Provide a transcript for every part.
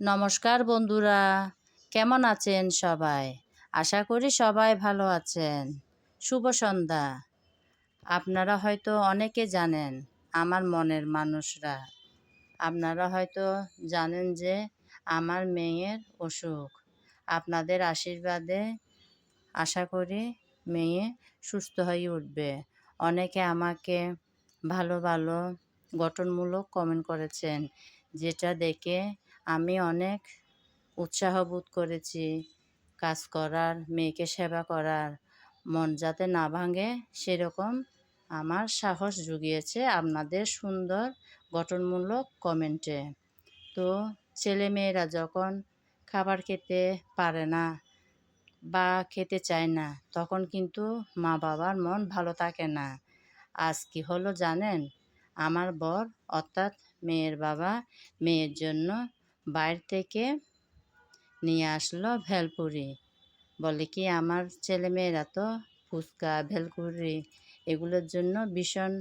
নমস্কার বন্ধুরা, কেমন আছেন সবাই? আশা করি সবাই ভালো আছেন। শুভ সন্ধ্যা। আপনারা হয়তো অনেকে জানেন আমার মনের মানুষরা। আপনারা হয়তো জানেন যে আমার মেয়ের অসুখ। আপনাদের আশীর্বাদে আশা করি মেয়ে সুস্থ হয়ে উঠবে। অনেকে আমাকে ভালো ভালো গঠনমূলক কমেন্ট করেছেন, যেটা দেখে আমি অনেক উৎসাহ বোধ করেছি কাজ করার, মেয়েকে সেবা করার। মন যাতে না ভাঙে সেরকম আমার সাহস জুগিয়েছে আপনাদের সুন্দর গঠনমূলক কমেন্টে। তো ছেলে মেয়েরা যখন খাবার খেতে পারে না বা খেতে চায় না, তখন কিন্তু মা বাবার মন ভালো থাকে না। আজ কি হলো জানেন? আমার বর অর্থাৎ মেয়ের বাবা মেয়ের জন্য বাইরে থেকে নিয়ে আসলো ভেলপুরি। বলে কি, আমার ছেলে মেয়েরা তো ফুচকা, ভেলপুরি এগুলোর জন্য ভীষণ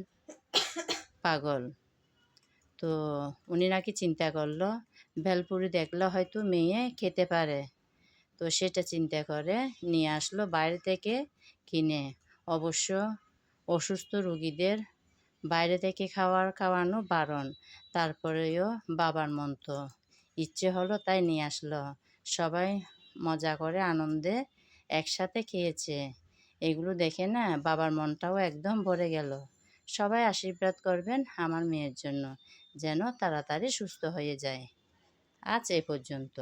পাগল। তো উনি নাকি চিন্তা করল, ভেলপুরি দেখলে হয়তো মেয়ে খেতে পারে। তো সেটা চিন্তা করে নিয়ে আসলো বাইরে থেকে কিনে। অবশ্য অসুস্থ রুগীদের বাইরে থেকে খাওয়ার খাওয়ানো বারণ, তারপরেও বাবার মন তো ইচ্ছে হলো তাই নিয়ে আসলো। সবাই মজা করে আনন্দে একসাথে খেয়েছে। এগুলো দেখে না বাবার মনটাও একদম ভরে গেল। সবাই আশীর্বাদ করবেন আমার মেয়ের জন্য, যেন তাড়াতাড়ি সুস্থ হয়ে যায়। আজ এ পর্যন্ত।